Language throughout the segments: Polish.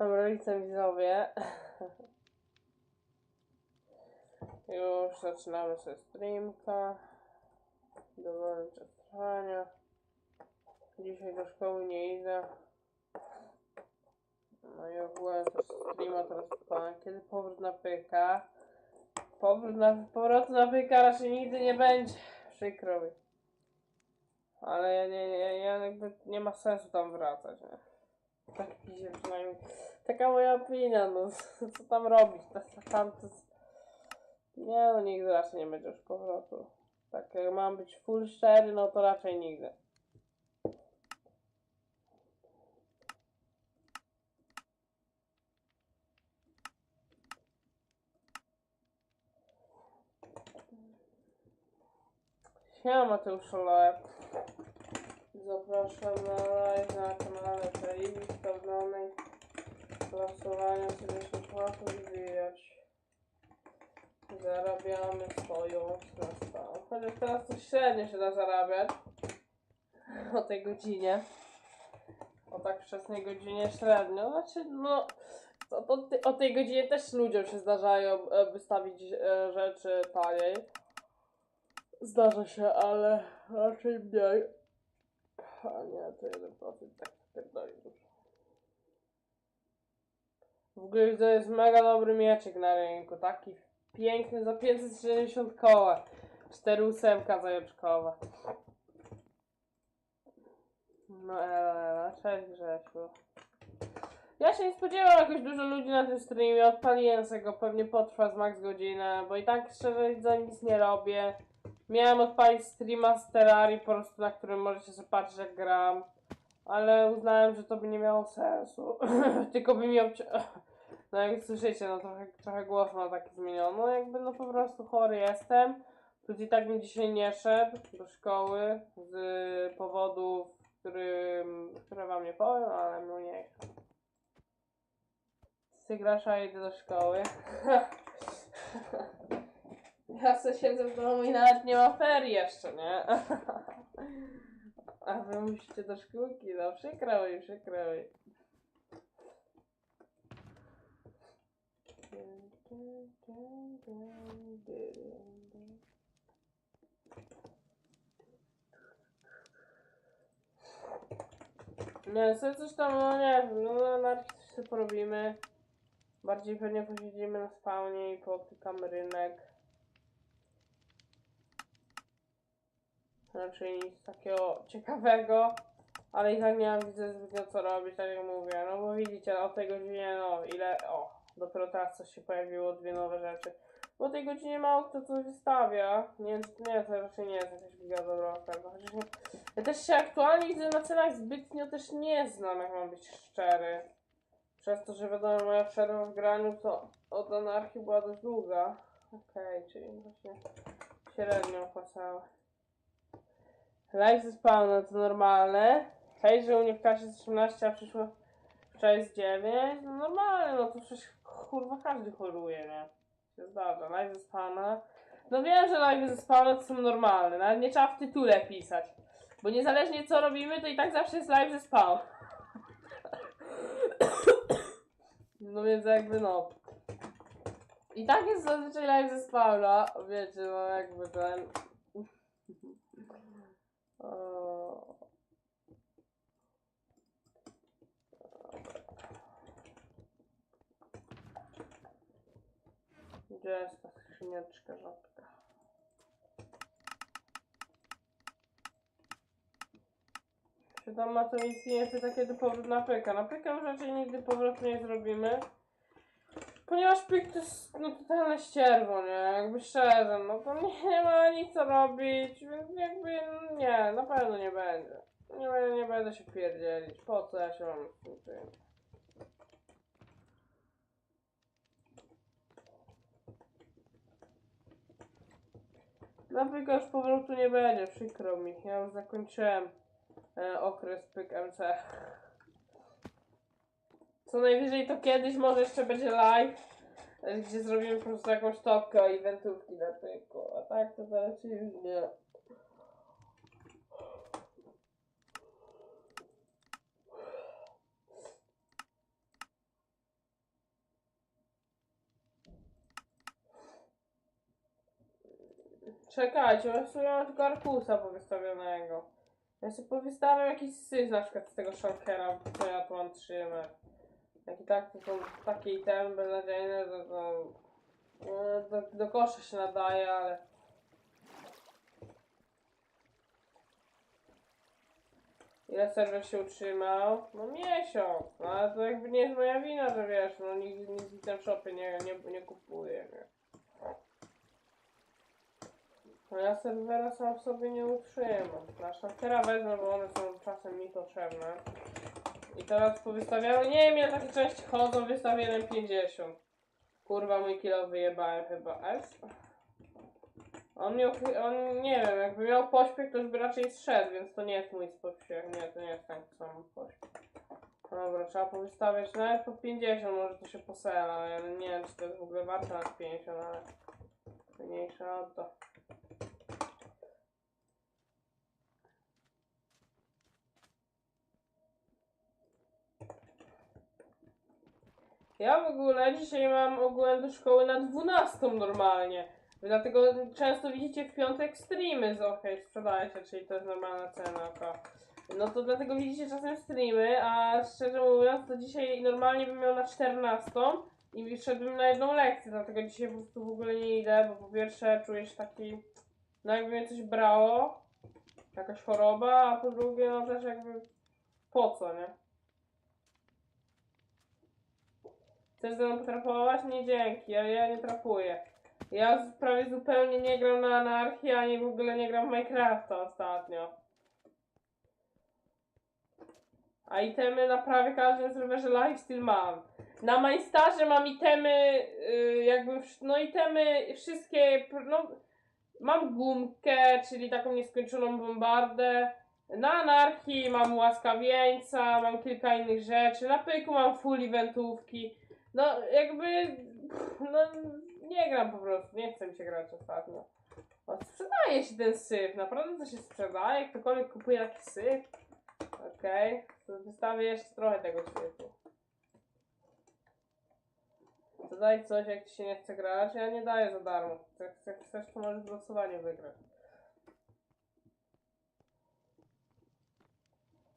Dobra, witam widzowie. Już zaczynamy sobie streamka. Czas trwania. Dzisiaj do szkoły nie idę. No i ogółem też streama teraz pana. Kiedy powrót na PK? Powrót na, powrotu na PK raczej nigdy nie będzie. Przykro mi. Ale ja nie, nie, ja jakby nie ma sensu tam wracać, nie? Tak mi się przynajmniej. Taka moja opinia, no co tam robić? To, tam to... Nie no, nigdy raczej nie będzie już powrotu. Tak jak mam być full szczery, no to raczej nigdy. Siema Mateusz Loeb. Zapraszam na live na kanale Playlist pełnionej głosowania sobie się płatów wbijać. Zarabiamy swoją na. Chociaż teraz to średnio się da zarabiać. O tej godzinie. O tak wczesnej godzinie średnio. Znaczy, no, to, to, o tej godzinie też ludziom się zdarzają e, wystawić e, rzeczy taniej. Zdarza się, ale raczej mniej. A nie, to jeden profit tak pierdoli dużo. W ogóle to jest mega dobry mieczyk na rynku, taki piękny za 560 koła. 4 ósemka zajączkowa. No ela, ela, cześć Grzesiu. Ja się nie spodziewam jakoś dużo ludzi na tym streamie, odpaliłem sobie go, pewnie potrwa z max godzinę, bo i tak szczerze za nic nie robię. Miałem odpalić streama z Terrarii po prostu, na którym możecie patrzeć jak gram. Ale uznałem, że to by nie miało sensu. Tylko by mi obci... No jak słyszycie, no trochę, trochę głos ma taki zmieniony. No jakby no po prostu chory jestem. Plus i tak mi dzisiaj nie szedł do szkoły z powodów, którym, które wam nie powiem, ale no nie. Sygrasza idę do szkoły. Ja se siedzę w domu i nawet nie ma ferii jeszcze, nie? A wy musicie do szkółki, no przykro mi, przykro mi. Nie, sobie coś tam, no nie wiem, no na anarchii coś porobimy. Bardziej pewnie posiedzimy na spawnie i pooptykamy rynek. Raczej nic takiego ciekawego, ale i tak nie mam widzę zbytnio co robić, tak jak mówię. No bo widzicie, o tej godzinie, no ile, o, dopiero teraz coś się pojawiło, dwie nowe rzeczy. Bo o tej godzinie mało kto coś wystawia, nie, nie, to raczej nie jest jakaś giga dobra oferta. Ja też się aktualnie widzę na cenach zbytnio też nie znam, jak mam być szczery. Przez to, że wiadomo, moja przerwa w graniu to od anarchii była dość długa. Okej, czyli właśnie średnio opłacało. Live ze spawna to normalne. Hej, że u mnie w klasie jest 18, a przyszło wczoraj jest 9. No normalne, no to przecież kurwa każdy choruje, nie? Się zdarza. Live ze spawna. No wiem, że live ze spawna to są normalne, nawet nie trzeba w tytule pisać. Bo niezależnie co robimy, to i tak zawsze jest live ze. No więc jakby no. I tak jest zazwyczaj live ze spawna, wiecie, no jakby ten... Gdzie jest ta skrzyneczka rzadka? Czy tam ma to jeszcze takie do powrót na pyka? Na raczej nigdy powrotu nie zrobimy. Ponieważ pyk to jest no totalne ścierwo, nie? Jakby szczerze, no to nie, nie ma nic co robić, więc jakby no nie, na pewno nie będzie. Nie, nie będę się pierdzielić. Po co ja się mam z tym tym? Na pyka już powrotu nie będzie, przykro mi. Ja już zakończyłem e, okres pyk MC. Co najwyżej to kiedyś może jeszcze będzie live, e, gdzie zrobimy po prostu jakąś topkę i wentówki na tylko. A tak to raczej już nie. Czekajcie, ja sobie mam tylko arkusa powystawionego. Ja sobie powystawiam jakiś syf na przykład z tego szokera, bo ja tu mam trzymać. Jak i tak to są takie itemy beznadziejne, że to... no, Do, do kosza się nadaje, ale... Ile serwer się utrzymał? No miesiąc, no ale to jakby nie jest moja wina, że wiesz, no nikt nic w tym shopie nie, nie, nie kupuje, nie? No ja serwera sam sobie nie utrzymam. Na szafera wezmę, bo one są czasem mi potrzebne. I teraz powystawiały, nie wiem ile takie części chodzą, wystawiłem 50. Kurwa mój kilo wyjebałem chyba. S? On miał, on nie wiem, jakby miał pośpiech to już by raczej zszedł, więc to nie jest mój pośpiech, nie, to nie jest ten sam pośpiech. Dobra, trzeba powystawiać nawet po 50, może to się posela, ale nie wiem czy to jest w ogóle warte na 50, ale mniejsza o to. Ja w ogóle dzisiaj mam ogółem do szkoły na 12 normalnie. Dlatego często widzicie w piątek streamy z OK, sprzedaje się, czyli to jest normalna cena. To. No to dlatego widzicie czasem streamy, a szczerze mówiąc to dzisiaj normalnie bym miał na 14 i szedłbym na jedną lekcję, dlatego dzisiaj po prostu w ogóle nie idę, bo po pierwsze czuję się taki, no jakby mnie coś brało, jakaś choroba, a po drugie no też jakby po co, nie? Chcesz ze mną potrapować? Nie dzięki, ja, ja nie trapuję. Ja prawie zupełnie nie gram na anarchii, ani w ogóle nie gram w Minecrafta ostatnio. A itemy na prawie każdym serwerze lifestyle mam. Na Mindstarze mam itemy, y, jakby, no itemy wszystkie, no, mam gumkę, czyli taką nieskończoną bombardę. Na anarchii mam łaskawieńca, mam kilka innych rzeczy. Na pyku mam full eventówki. No, jakby, no, nie gram po prostu, nie chcę mi się grać ostatnio. O, sprzedaje się ten syf, naprawdę to się sprzedaje? Ktokolwiek kupuje taki syf? Okej, to wystawię jeszcze trochę tego syfu. To daj coś, jak ci się nie chce grać, ja nie daję za darmo. Jak, jak chcesz, to możesz głosowanie wygrać.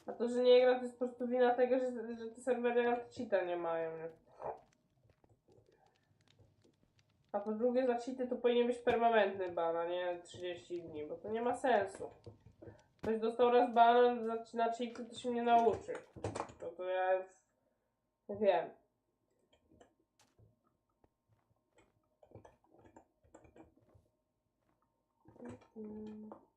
A to, że nie gra, to jest po prostu wina tego, że, że te serwery anti-cheata nie mają, nie? A po drugie za cheaty to powinien być permanentny ban, a nie 30 dni, bo to nie ma sensu. Ktoś dostał raz ban za, na cheaty, to się nie nauczy. To, to ja wiem. Ech.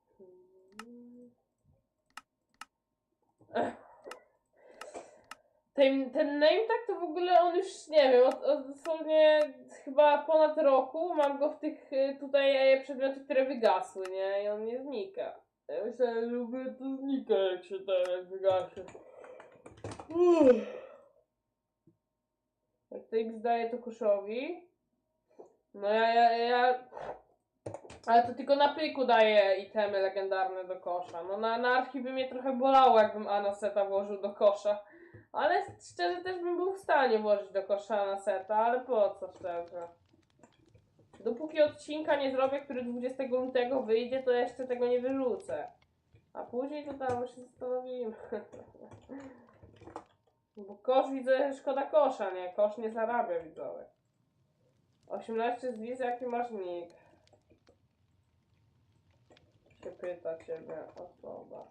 Ten, ten name tag to w ogóle on już nie wiem, od, od dosłownie chyba ponad roku mam go w tych y, tutaj e, przedmiotach, które wygasły, nie? I on nie znika. Ja myślałem, że w ogóle to znika jak się teraz wygaszy. Uff. Jak to X daje to kuszowi. No ja, ja, ja... Ale to tylko na pyku daje itemy legendarne do kosza. No na anarchii by mnie trochę bolało, jakbym Anaseta włożył do kosza. Ale szczerze też bym był w stanie włożyć do kosza Anaseta, ale po co szczerze? Dopóki odcinka nie zrobię, który 20 lutego wyjdzie, to jeszcze tego nie wyrzucę. A później to tam się zastanowimy. Bo kosz widzę, szkoda kosza, nie? Kosz nie zarabia widzowie. 18 z jaki masz nick? Się pyta ciebie osoba.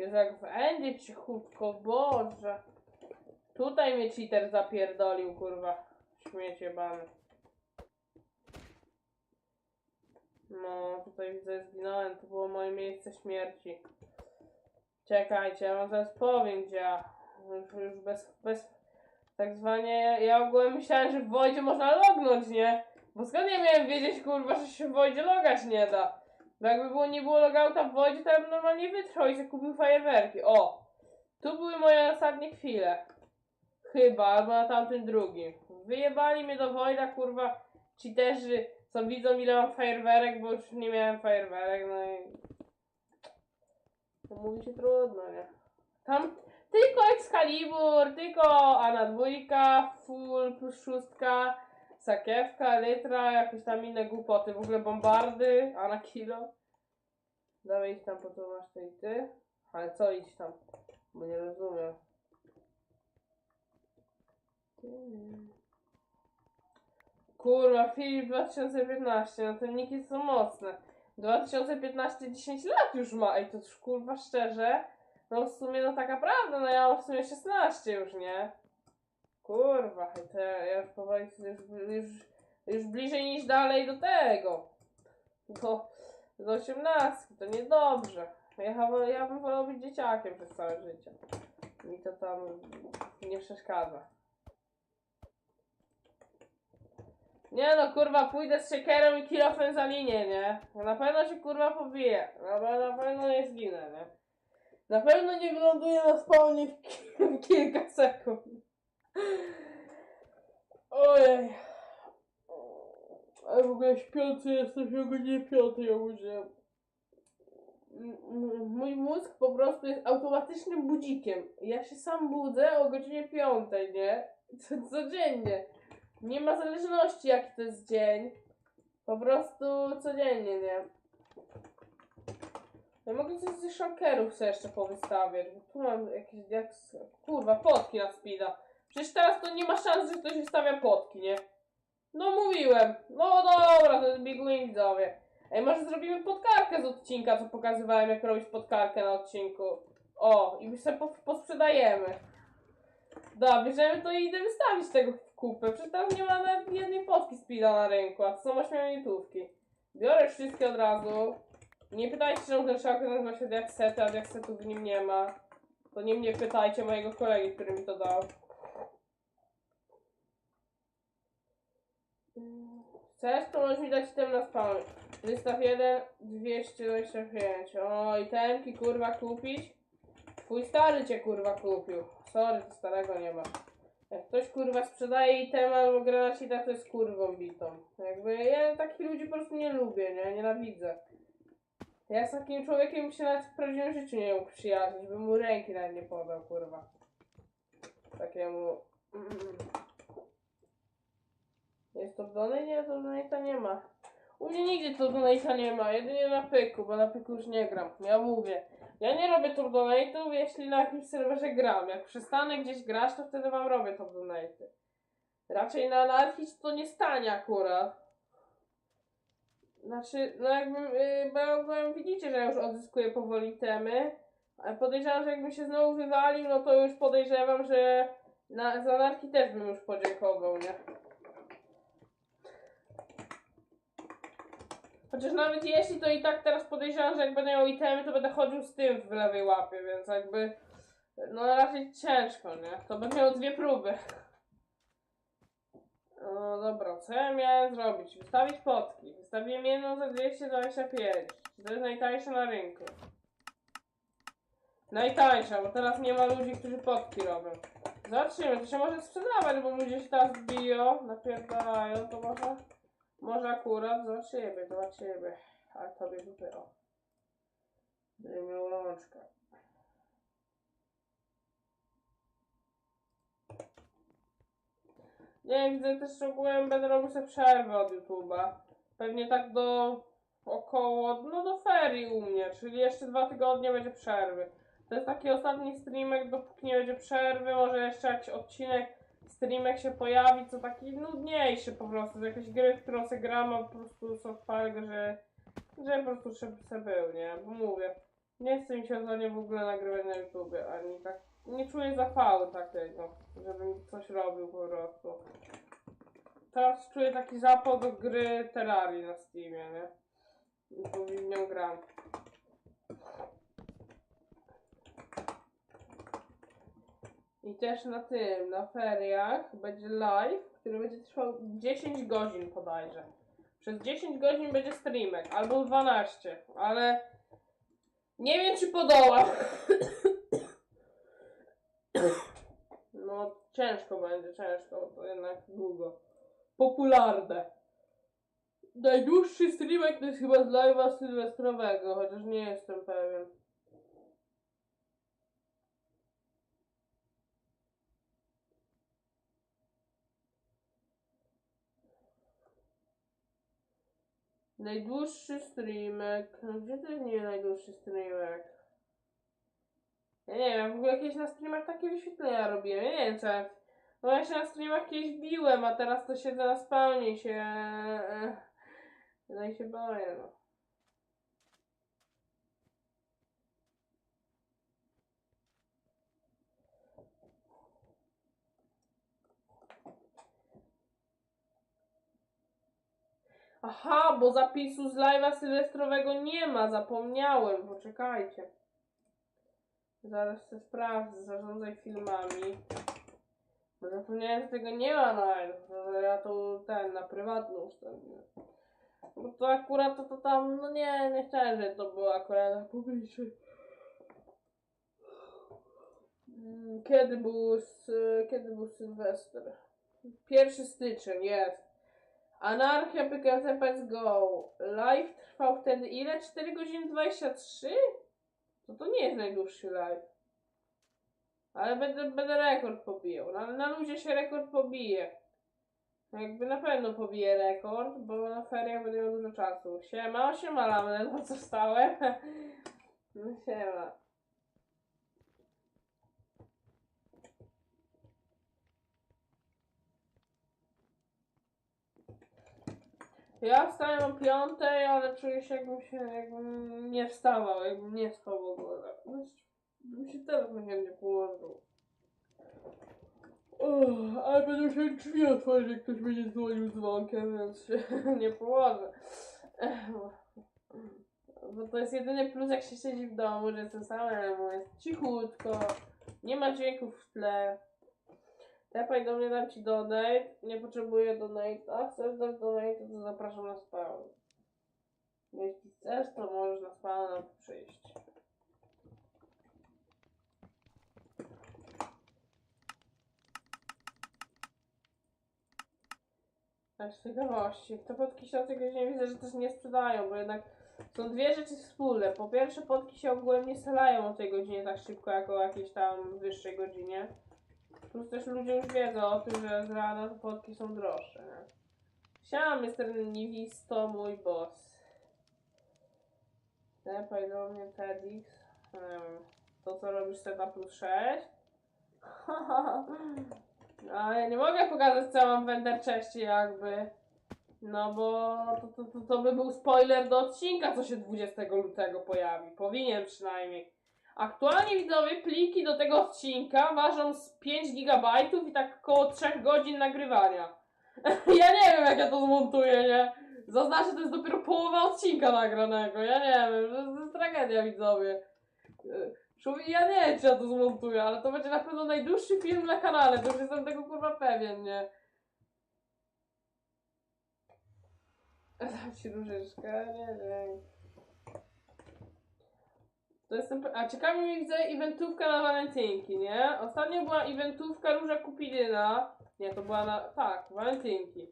Jest jak w Endzie cichutko, Boże. Tutaj mnie cheater zapierdolił, kurwa. Śmiecie bany. No, tutaj widzę, zginąłem. To było moje miejsce śmierci. Czekajcie, ja wam zaraz powiem, gdzie ja. Już, już bez, bez... Tak zwanie, ja ogółem myślałem, że w Wojdzie można lognąć, nie? Bo skąd ja miałem wiedzieć, kurwa, że się w Wojdzie logać nie da? Bo jakby było, nie było logouta w Wojdzie, to ja bym normalnie wytrwał i sobie kupił fajerwerki. O! Tu były moje ostatnie chwile. Chyba, albo na tamtym drugim. Wyjebali mnie do Wojda, kurwa, cheaterzy, co widzą ile mam fajerwerek, bo już nie miałem fajerwerek, no i... To mówi się trudno, nie? Tam, tylko Excalibur, tylko Ana dwójka, full plus szóstka, sakiewka, litra, jakieś tam inne głupoty, w ogóle bombardy, Ana kilo. Dawaj idź tam, po to masz ty i ty. Ale co idź tam? Bo nie rozumiem. Kurwa, Filip 2015, no te niki są mocne. 2015 10 lat już ma, ej to już kurwa szczerze. No w sumie no taka prawda, no ja mam w sumie 16 już, nie? Kurwa, hej, to ja ja już powoli już, już, już bliżej niż dalej do tego. Do, do 18, to niedobrze. Ja, ja bym wolał być dzieciakiem przez całe życie. Mi to tam nie przeszkadza. Nie no, kurwa, pójdę z siekierą i kilofem za linię, nie? Na pewno się kurwa pobiję. Na, na pewno nie zginę, nie? Na pewno nie wyląduję na spawnie w, w kilka sekund. Ojej. Ale w ogóle śpiący jestem o godzinie piątej obudziłem. M- m- Mój mózg po prostu jest automatycznym budzikiem. Ja się sam budzę o godzinie piątej, nie? Co- Codziennie. Nie ma zależności jaki to jest dzień. Po prostu codziennie, nie? Ja mogę coś ze szalkerów sobie jeszcze powystawiać, bo tu mam jakieś, jak, kurwa, potki na speeda. Przecież teraz to nie ma szans, że ktoś wystawia potki, nie? No mówiłem. No dobra, to jest Big Win, widzowie. Ej, może zrobimy podkarkę z odcinka, co pokazywałem, jak robić podkarkę na odcinku. O, i my sobie po, posprzedajemy. Dobra, bierzemy to i idę wystawić tego w kupę. Przecież teraz nie ma nawet jednej potki speeda na rynku, a to są 8 minutówki. Biorę wszystkie od razu. Nie pytajcie, czemu ten szalker nazywa się Diaksety, a Diaksetów w nim nie ma. To nie mnie pytajcie, mojego kolegi, który mi to dał. Chcesz, to możesz mi dać item na spawn. Wystaw 1, 225. O, itemki kurwa kupić. Twój stary cię kurwa kupił. Sorry, ty starego nie ma. Jak ktoś kurwa sprzedaje item albo granacita, to jest kurwą bitą. Jakby ja takich ludzi po prostu nie lubię, nie? Nienawidzę. Ja z takim człowiekiem się nawet w prawdziwym życiu nie mógł przyjaźnić, bym mu ręki nawet nie podał, kurwa. Takiemu... Mm. Jest to? Nie, to donate'a nie ma. U mnie nigdy to donate'a nie ma, jedynie na pyku, bo na pyku już nie gram. Ja mówię, ja nie robię top donate'ów, jeśli na jakimś serwerze gram. Jak przestanę gdzieś grać, to wtedy wam robię top donate'y. Raczej na anarchii to nie stanie akurat. Znaczy, no jakbym, yy, bo jakbym, widzicie, że ja już odzyskuję powoli temy, ale podejrzewam, że jakbym się znowu wywalił, no to już podejrzewam, że na, z anarchii też bym już podziękował, nie? Chociaż nawet jeśli, to i tak teraz podejrzewam, że jak będę miał itemy, to będę chodził z tym w lewej łapie, więc jakby, no raczej ciężko, nie? To będę miał dwie próby. No dobra, co ja miałem zrobić? Wystawić potki. Wystawiłem jedną za 225. To jest najtańsza na rynku. Najtańsza, bo teraz nie ma ludzi, którzy potki robią. Zobaczymy, to się może sprzedawać, bo ludzie się teraz biją, napierdalają, to może... Może akurat zobaczymy, zobaczymy. A tobie tutaj, o. Będę rączkę. Nie, widzę też, ogółem będę robił sobie przerwę od YouTube'a. Pewnie tak do około, no do ferii u mnie, czyli jeszcze dwa tygodnie będzie przerwy. To jest taki ostatni streamek, dopóki nie będzie przerwy, może jeszcze jakiś odcinek, streamek się pojawi, co taki nudniejszy po prostu, z jakiejś gry, w którą sobie gram, a po prostu soft file, że, że po prostu sobie był, nie? Bo mówię, nie chcę mi się za nie w ogóle nagrywać na YouTubie, ani tak, nie czuję zapału takiego, żebym coś robił po prostu. Teraz czuję taki zapał do gry Terrarii na Steamie, nie? Bo w nią gram. I też na tym, na feriach będzie live, który będzie trwał 10 godzin bodajże. Przez 10 godzin będzie streamek, albo 12, ale nie wiem czy podołam. No ciężko będzie, ciężko, to jednak długo. Popularne. Najdłuższy streamek to jest chyba z live'a sylwestrowego, chociaż nie jestem pewien. Najdłuższy streamek. Gdzie to jest nie najdłuższy streamek? Ja nie wiem, w ogóle kiedyś na streamach takie wyświetlenia robiłem. Ja nie wiem co. No ja się na streamach kiedyś biłem, a teraz to siedzę na spawnie się. e, No i się boję, no. Aha, bo zapisu z live'a sylwestrowego nie ma, zapomniałem, poczekajcie. Zaraz się sprawdzę, zarządzaj filmami. Bo zapomniałem, że tego nie ma na live, ja to ten, na prywatną ustawiłem. Bo to akurat to, to tam, no nie, nie chciałem, żeby to było akurat na publiczny. Mm, Kiedy był, kiedy był Sylwester? Pierwszy styczeń, jest. Anarchia PKCPS Go. Live trwał wtedy ile? 4 godziny 23? To to nie jest najdłuższy live. Ale będę, będę rekord pobijał. Na, na się rekord pobije. Jakby na pewno pobije rekord, bo na feriach będę miał dużo czasu. Siema, siema Lamne, no co stałem? No siema. Ja wstałem o piątej, ale czuję się jakbym się jakbym nie wstawał, jakbym nie spał w ogóle. Bym się teraz chętnie położył. Ale będę musiał drzwi otworzyć, jak ktoś będzie dzwonił dzwonkiem, więc się nie położę. Bo to jest jedyny plus, jak się siedzi w domu, że jestem samemu, jest cichutko, nie ma dźwięków w tle. Tepaj do mnie, dam ci donate. Nie potrzebuję donate. A chcesz dać donate, to zapraszam na spawn. Jeśli chcesz, to możesz na spawn przyjść. Tak z ciekawości. To podki tej godzinie widzę, że też nie sprzedają, bo jednak są dwie rzeczy wspólne. Po pierwsze, podki się ogółem nie stalają o tej godzinie tak szybko, jak o jakiejś tam wyższej godzinie. Plus też ludzie już wiedzą o tym, że z rana podki są droższe. Nie? Siema, Mr. Niwisto, mój boss. Tepaj do mnie, Tedix. Hmm. To co robisz seta plus 6? A ja nie mogę pokazać co mam w Chestie jakby. No bo to, to, to, to by był spoiler do odcinka, co się 20 lutego pojawi. Powinien przynajmniej. Aktualnie widzowie, pliki do tego odcinka ważą z 5 GB i tak około 3 godzin nagrywania. ja nie wiem jak ja to zmontuję, nie? Zaznaczę, to jest dopiero połowa odcinka nagranego. Ja nie wiem, to, to jest tragedia widzowie. Człowiek, ja nie wiem czy ja to zmontuję, ale to będzie na pewno najdłuższy film na kanale, to już jestem tego kurwa pewien, nie? Dam ci różyczkę, nie wiem. To jestem. A ciekawi mnie widzę eventówka na walentynki, nie? Ostatnio była eventówka Róża Kupidyna. Nie, to była na. Tak, walentynki.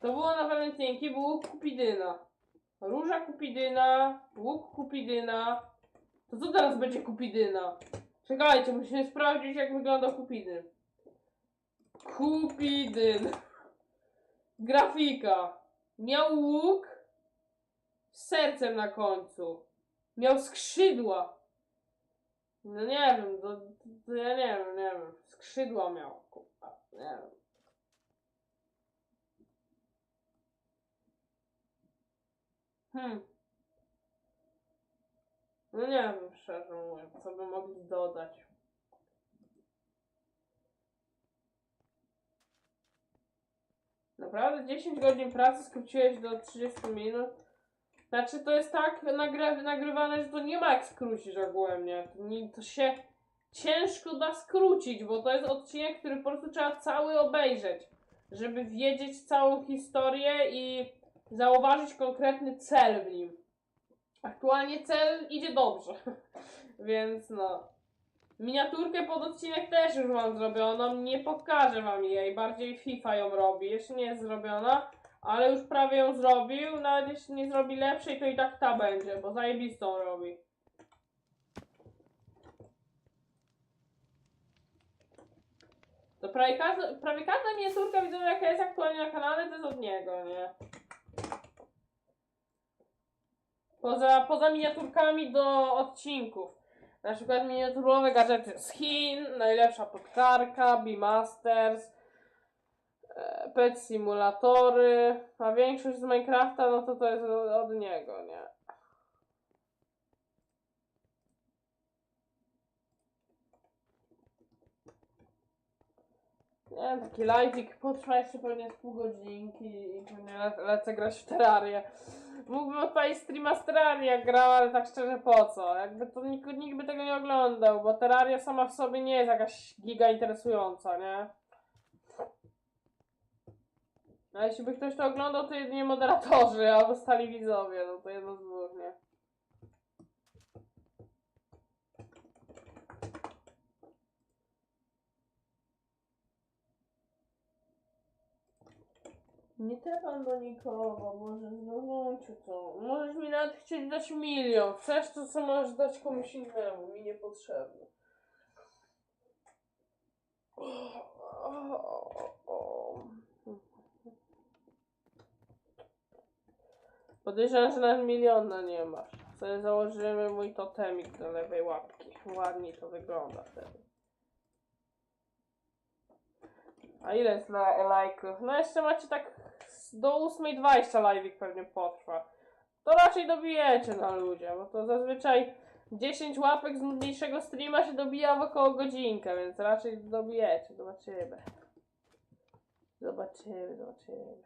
To było na walentynki, był łuk Kupidyna. Róża Kupidyna, łuk Kupidyna. To co teraz będzie Kupidyna? Czekajcie, musimy sprawdzić jak wygląda Kupidyn. Kupidyn. Grafika. Miał łuk z sercem na końcu. Miał skrzydła. No nie wiem, to, to ja nie wiem, nie wiem. Skrzydła miał, kurwa, nie wiem. Hmm. No nie wiem, szczerze mówiąc, co by mogli dodać. Naprawdę 10 godzin pracy skróciłeś do 30 minut? Znaczy to jest tak nagry nagrywane, że to nie ma jak skrócić ogólnie. To, nie, to się ciężko da skrócić, bo to jest odcinek, który po prostu trzeba cały obejrzeć, żeby wiedzieć całą historię i zauważyć konkretny cel w nim. Aktualnie cel idzie dobrze, więc no. Miniaturkę pod odcinek też już mam zrobioną, nie pokażę wam jej, bardziej FIFA ją robi, jeszcze nie jest zrobiona, ale już prawie ją zrobił, nawet jeśli nie zrobi lepszej, to i tak ta będzie, bo zajebistą robi. To prawie każda, prawie każda miniaturka widzę jaka jest aktualnie na kanale, to jest od niego, nie? Poza, poza miniaturkami do odcinków. Na przykład miniaturowe gadżety z Chin, najlepsza podkarka, Beamasters, Pet Simulatory, a większość z Minecrafta, no to to jest od, niego, nie? Nie taki live'ik potrwa jeszcze pewnie z pół godzinki i pewnie le lecę grać w Terrarię. Mógłbym odpalić streama z Terrarii jak grał, ale tak szczerze po co? Jakby to nikt, nikt by tego nie oglądał, bo Terraria sama w sobie nie jest jakaś giga interesująca, nie? A jeśli by ktoś to oglądał, to jedynie moderatorzy albo stali widzowie, no to jedno z dwóch, nie? Nie tepam do nikogo, może to. Możesz mi nawet chcieć dać milion. Chcesz to, co możesz dać komuś innemu. Mi niepotrzebne. Podejrzewam, że nawet miliona nie masz. Sobie założymy mój totemik do lewej łapki. Ładnie to wygląda wtedy. A ile jest la- lajków? No jeszcze macie tak do 8.20 live'ik pewnie potrwa. To raczej dobijecie na ludzie, bo to zazwyczaj 10 łapek z nudniejszego streama się dobija w około godzinkę, więc raczej dobijecie. Zobaczymy. Zobaczymy, zobaczymy.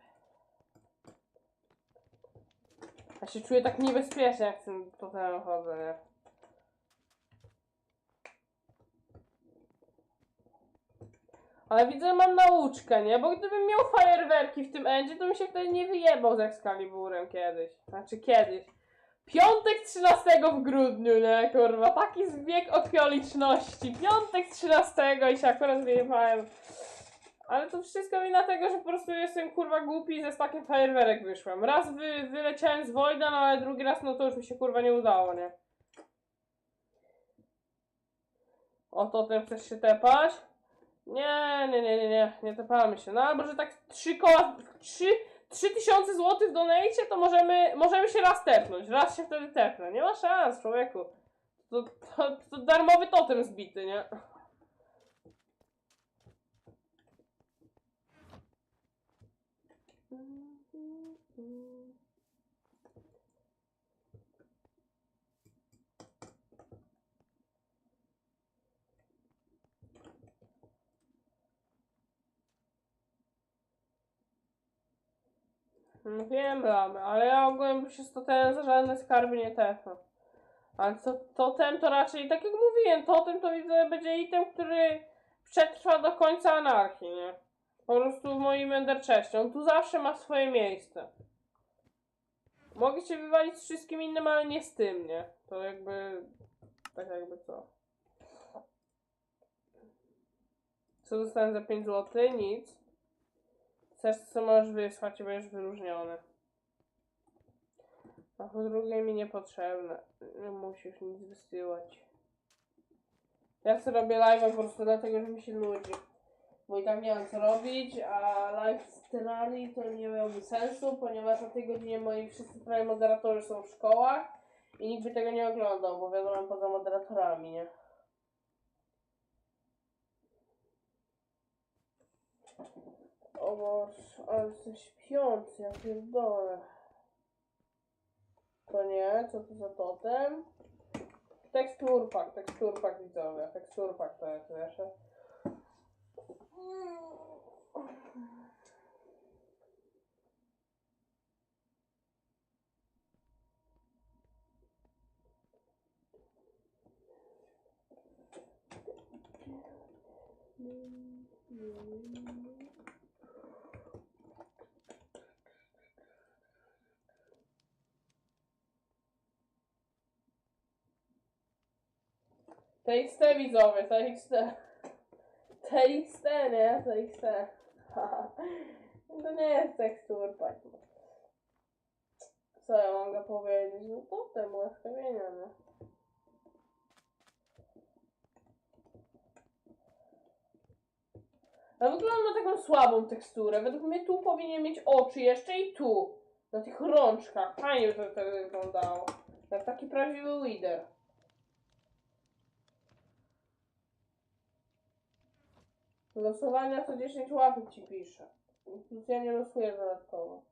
Ja się czuję tak niebezpiecznie, jak z tym potem chodzę? Ale widzę, mam nauczkę, nie? Bo gdybym miał fajerwerki w tym endzie, to bym się wtedy nie wyjebał z Excaliburem kiedyś. Znaczy kiedyś. Piątek 13 w grudniu, nie? Kurwa, taki zbieg okoliczności. Piątek 13 i się akurat wyjebałem. Ale to wszystko wina tego, że po prostu jestem kurwa głupi i ze stakiem fajerwerek wyszłem. Raz wy, wyleciałem z Wojda, no ale drugi raz no to już mi się kurwa nie udało, nie? O, to ten chcesz się tepać? Nie, nie, nie, nie, nie, nie tepamy się. No albo, że tak trzy koła, trzy, trzy tysiące złotych w donate, to możemy, możemy się raz tepnąć. Raz się wtedy tepnę. Nie ma szans, człowieku. To, to, to darmowy totem zbity, nie? No wiem, bramy, ale ja ogólnie się z totemem za żadne skarby nie tepnę. Ale to, totem to raczej, tak jak mówiłem, totem to widzę będzie item, który przetrwa do końca anarchii, nie? Po prostu w moim enderczeście. On tu zawsze ma swoje miejsce. Mogę cię wywalić z wszystkim innym, ale nie z tym, nie? To jakby... Tak jakby co. Co dostałem za 5 zł? Nic. Chcesz, co możesz wysłać będziesz wyróżniony. A po drugie mi niepotrzebne. Nie musisz nic wysyłać. Ja sobie robię live po prostu dlatego, że mi się nudzi. Bo i tak nie mam co robić, a live z Terrarii to nie miałby sensu, ponieważ o tej godzinie moi wszyscy prawie moderatorzy są w szkołach i nikt by tego nie oglądał, bo wiadomo poza moderatorami, nie? O Boże, ale jestem śpiący, ja pierdolę. To nie, co to za totem? Teksturpak, teksturpak widzowie, teksturpak to jest, wiesz? TXT widzowie, TXT. TXT, nie? TXT. to nie jest teksturpak. Co ja mogę powiedzieć? No to temu ułaskawienia, nie? A wygląda na taką słabą teksturę. Według mnie tu powinien mieć oczy jeszcze i tu. Na tych rączkach. Fajnie by to wyglądało. Jak taki prawdziwy lider. Losowania to 10 łapek ci pisze. Więc ja nie losuję dodatkowo.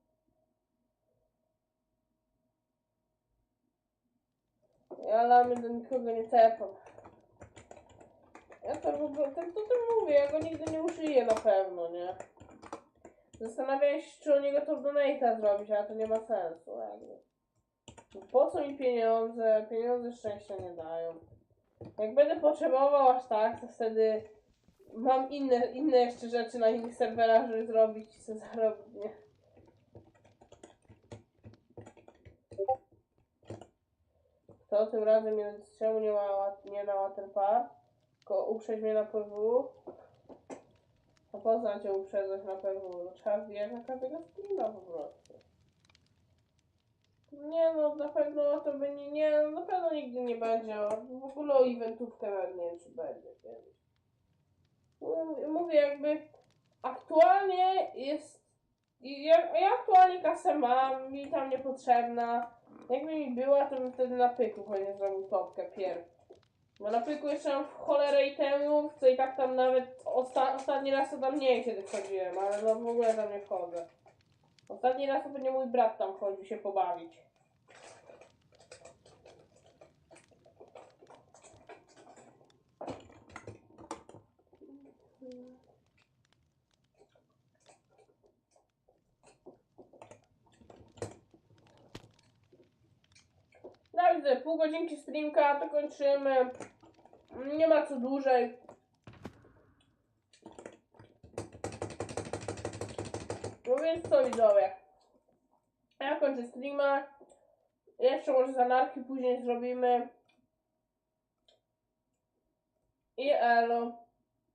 Ja lamy do nikogo nie tepam. Ja to w ogóle, to tym mówię, ja go nigdy nie uszyję na pewno, nie? Zastanawiałem się, czy o niego to donate'a zrobić, ale to nie ma sensu, jakby. Po co mi pieniądze? Pieniądze szczęścia nie dają. Jak będę potrzebował aż tak, to wtedy mam inne, inne jeszcze rzeczy na innych serwerach, żeby zrobić i sobie zarobić, nie? To tym razem nie, czemu nie ma nie na Waterpark, tylko uprzeć mnie na PW. A po co cię uprzedzać na PW? No, trzeba wbijać na każdego streama po prostu. Nie no, na pewno to by nie, no, na pewno nigdy nie będzie. W ogóle o eventówkę nie wiem, czy będzie kiedyś. Mówię- Mówię jakby aktualnie jest. Ja, ja aktualnie kasę mam, mi tam niepotrzebna. Jakby mi była, to bym wtedy na pyku pewnie zrobił topkę pierw. Bo na pyku jeszcze mam w cholerę itemów, co i tak tam nawet osta ostatni raz to tam nie wiem kiedy wchodziłem, ale no w ogóle tam nie wchodzę. Ostatni raz to pewnie mój brat tam chodził się pobawić. Widzę, pół godzinki streamka, to kończymy. Nie ma co dłużej. No więc co widzowie. Ja kończę streama. Jeszcze może z anarchii później zrobimy. I elo.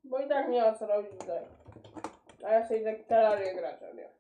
Bo i tak nie ma co robić tutaj. A ja sobie tak terrarię grać, a nie.